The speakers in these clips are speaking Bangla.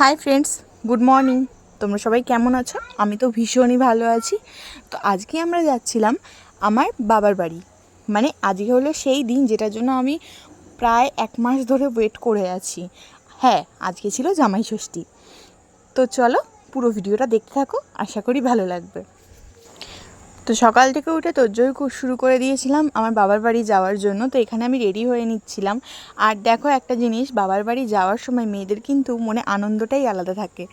হাই ফ্রেন্ডস গুড মর্নিং তোমরা সবাই কেমন আছো? আমি তো ভীষণই ভালো আছি। তো আজকে আমরা যাচ্ছিলাম আমার বাবার বাড়ি। মানে আজকে হলো সেই দিন যেটার জন্য আমি প্রায় এক মাস ধরে ওয়েট করে আছি। হ্যাঁ আজকে ছিল জামাই ষষ্ঠী। তো চলো পুরো ভিডিওটা দেখতে থাকো, আশা করি ভালো লাগবে। তো সকাল থেকে উঠে তোরজোর শুরু করে দিয়েছিলাম আমার বাবার বাড়ি যাওয়ার জন্য, তো এখানে আমি রেডি হয়ে নিচ্ছিলাম। আর দেখো একটা জিনিস, বাবার বাড়ি যাওয়ার সময় মেয়েদের কিন্তু মনে আনন্দটাই আলাদা থাকে।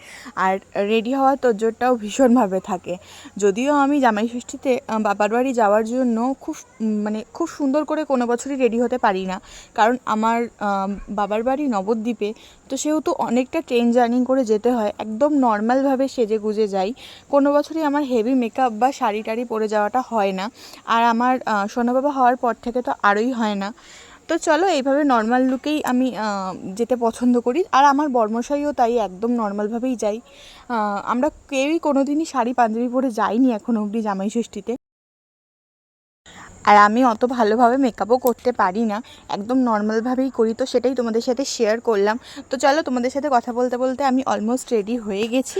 আর রেডি হওয়ার তোরজোরটাও ভীষণভাবে থাকে। যদিও আমি জামাই ষষ্ঠীতে বাবার বাড়ি যাওয়ার জন্য খুব মানে খুব সুন্দর করে কোনো বছরই রেডি হতে পারি না। কারণ আমার বাবার বাড়ি নবদ্বীপে, তো সেহেতু অনেকটা ট্রেন জার্নি করে যেতে হয়। একদম নর্মালভাবে সেজে গুজে যাই। কোনো বছরই আমার হেভি মেকআপ বা শাড়ি টাড়ি পরে যাওয়াটা হয় না। আর আমার সোনাবাবা হওয়ার পর থেকে তো আরোই হয় না। তো চলো এইভাবে নর্মাল লুকেই আমি যেতে পছন্দ করি। আর আমার বর্মশাইও তাই একদম নর্মালভাবেই যাই। আমরা কেউই কোনো দিনই শাড়ি পাঞ্জাবি পরে যাইনি এখনও অবধি জামাই ষষ্ঠীতে। আর আমি অত ভালোভাবে মেকআপও করতে পারি না। একদম নর্মালভাবেই করি। তো সেটাই তোমাদের সাথে শেয়ার করলাম। তো চলো তোমাদের সাথে কথা বলতে বলতে আমি অলমোস্ট রেডি হয়ে গেছি।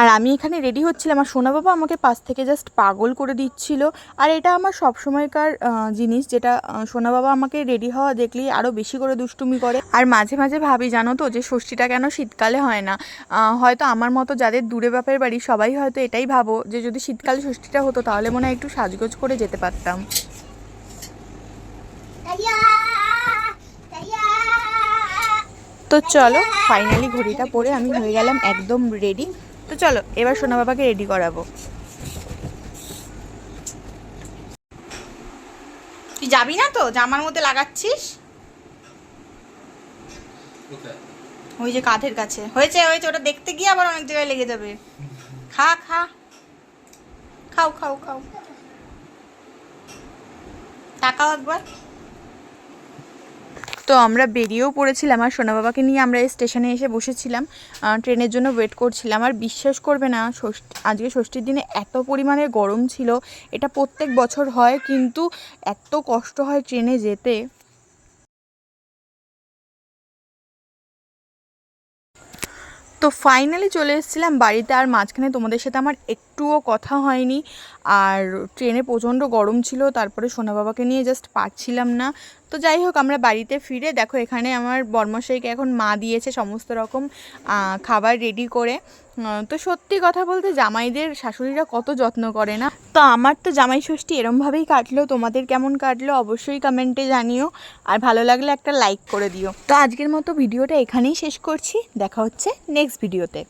আর আমি এখানে রেডি হচ্ছিলাম আর সোনা বাবা আমাকে পাশ থেকে জাস্ট পাগল করে দিচ্ছিল। আর এটা আমার সব সময়কার জিনিস যেটা সোনা বাবা আমাকে রেডি হওয়া দেখলেই আরও বেশি করে দুষ্টুমি করে। আর মাঝে মাঝে ভাবি জানো তো যে ষষ্ঠীটা কেন শীতকালে হয় না? হয়তো আমার মতো যাদের দূরে বাপের বাড়ি সবাই হয়তো এটাই ভাবো যে যদি শীতকালে ষষ্ঠীটা হতো তাহলে মনে হয় একটু সাজগোজ করে যেতে পারতাম। তো চলো ফাইনালি ঘড়িটা পরে আমি হয়ে গেলাম একদম রেডি তো চলো এবার সোনা বাবাকে রেডি করাবো। তুই যাবি না তো? জামার মধ্যে লাগাচ্ছিস? ওই যে কাঁধের কাছে। হয়েছে হয়েছে ওটা দেখতে গিয়ে আবার অনেক জায়গায় লেগে যাবে। খা খা। খাও খাও খাও। তাকাও একবার। তো আমরা বেরিয়েও পড়েছিলাম আর সোনা বাবাকে নিয়ে আমরা এই স্টেশনে এসে বসেছিলাম। ট্রেনের জন্য ওয়েট করছিলাম। আর বিশ্বাস করবে না, ষষ্ঠী, আজকে ষষ্ঠীর দিনে এত পরিমাণে গরম ছিল, এটা প্রত্যেক বছর হয়, কিন্তু এত কষ্ট হয় ট্রেনে যেতে। তো ফাইনালি চলে এসেছিলাম বাড়িতে, আর মাঝখানে তোমাদের সাথে আমার একটুও কথা হয়নি। আর ট্রেনে প্রচণ্ড গরম ছিল, তারপরে সোনা বাবাকে নিয়ে জাস্ট পারছিলাম না। তো যাই হোক, আমরা বাড়িতে ফিরে দেখো এখানে আমার বর্মশাইকে এখন মা দিয়েছে সমস্ত রকম খাবার রেডি করে। তো সত্যি কথা বলতে জামাইদের শাশুড়িরা কত যত্ন করে না? তো আমার তো জামাই ষষ্ঠী এরমভাবেই কাটলো। তোমাদের কেমন কাটলো অবশ্যই কমেন্টে জানিও। আর ভালো লাগলে একটা লাইক করে দিও। তো আজকের মতো ভিডিওটা এখানেই শেষ করছি। দেখা হচ্ছে নেক্সট ভিডিওতে